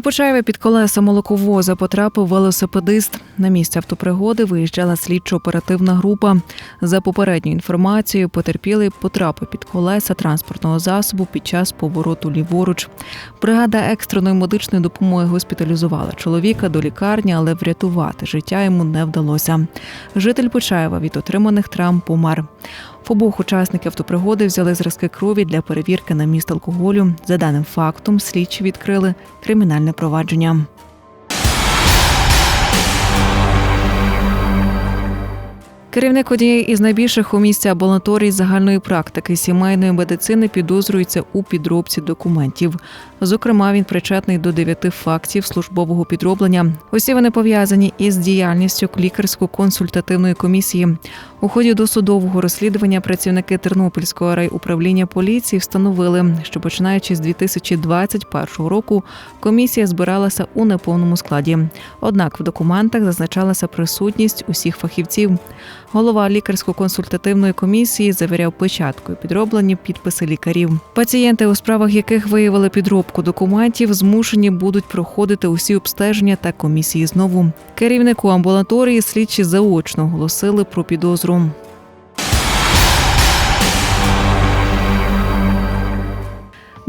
У Почаєві під колеса молоковоза потрапив велосипедист. На місце автопригоди виїжджала слідчо-оперативна група. За попередньою інформацією, потерпілий потрапив під колеса транспортного засобу під час повороту ліворуч. Бригада екстреної медичної допомоги госпіталізувала чоловіка до лікарні, але врятувати життя йому не вдалося. Житель Почаєва від отриманих травм помер. Обох учасників автопригоди взяли зразки крові для перевірки на міст алкоголю. За даним фактом, слідчі відкрили кримінальне провадження. Керівник однієї із найбільших у місті амбулаторій загальної практики сімейної медицини підозрюється у підробці документів. Зокрема, він причетний до дев'яти фактів службового підроблення. Усі вони пов'язані із діяльністю лікарсько-консультативної комісії. У ході досудового розслідування працівники Тернопільського райуправління поліції встановили, що починаючи з 2021 року комісія збиралася у неповному складі. Однак в документах зазначалася присутність усіх фахівців. Голова лікарсько-консультативної комісії завіряв печаткою підроблені підписи лікарів. Пацієнти, у справах яких виявили підробку документів, змушені будуть проходити усі обстеження та комісії знову. Керівнику амбулаторії слідчі заочно оголосили про підозру.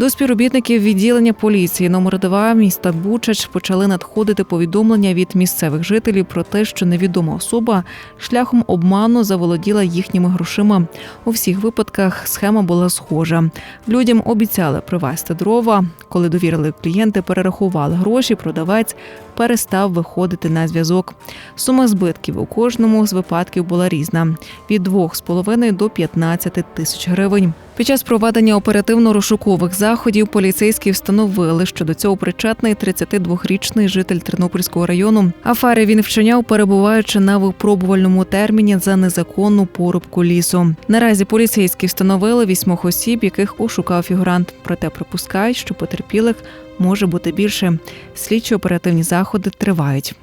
До співробітників відділення поліції номер 2 міста Бучач почали надходити повідомлення від місцевих жителів про те, що невідома особа шляхом обману заволоділа їхніми грошима. У всіх випадках схема була схожа. Людям обіцяли привезти дрова. Коли довірили клієнти, перерахували гроші. Продавець перестав виходити на зв'язок. Сума збитків у кожному з випадків була різна від 2,5 до 15 тисяч гривень. Під час проведення оперативно-розшукових заходів поліцейські встановили, що до цього причетний 32-річний житель Тернопільського району. Афери він вчиняв, перебуваючи на випробувальному терміні за незаконну порубку лісу. Наразі поліцейські встановили вісьмох осіб, яких ошукав фігурант. Проте припускають, що потерпілих може бути більше. Слідчі оперативні заходи тривають.